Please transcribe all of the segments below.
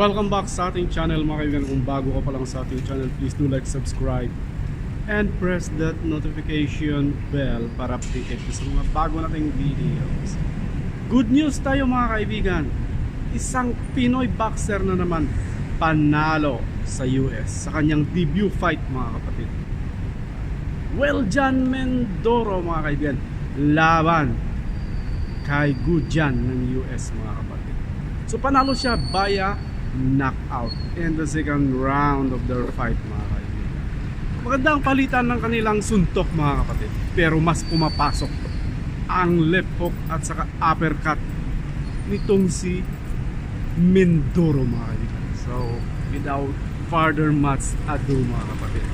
Welcome back sa ating channel mga kaibigan. Kung bago ka pa lang sa ating channel, please do like, subscribe, and press that notification bell para updated sa mga bago nating videos. Good news tayo mga kaibigan. Isang Pinoy boxer na naman panalo sa US sa kanyang debut fight mga kapatid. Well, John Mendoro mga kaibigan, laban kay Gudjan ng US mga kapatid. So panalo siya via knockout in the second round of their fight mga kaibigan. Magandang palitan ng kanilang suntok mga kapatid. Pero mas pumapasok ang left hook at saka uppercut nitong si Mindoro mga kaibigan. So without further much ado mga kapatid.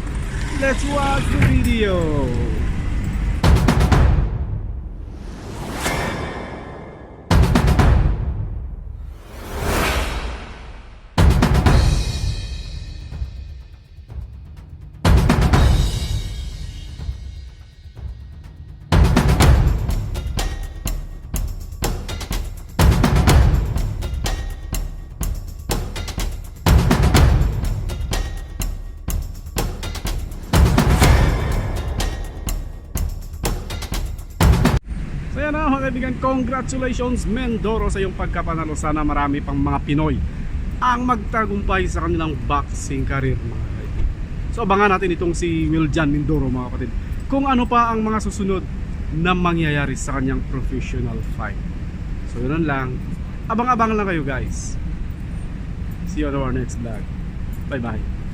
Let's watch the video! So yan na mga kaibigan, congratulations Mendoro sa iyong pagkapanalo. Sana marami pang mga Pinoy ang magtagumpay sa kanilang boxing career mga kaibigan. So abangan natin itong si Wiljan Mindoro mga kapatid. Kung ano pa ang mga susunod na mangyayari sa kanyang professional fight. So yun lang. Abang-abang lang kayo guys. See you on our next vlog. Bye bye.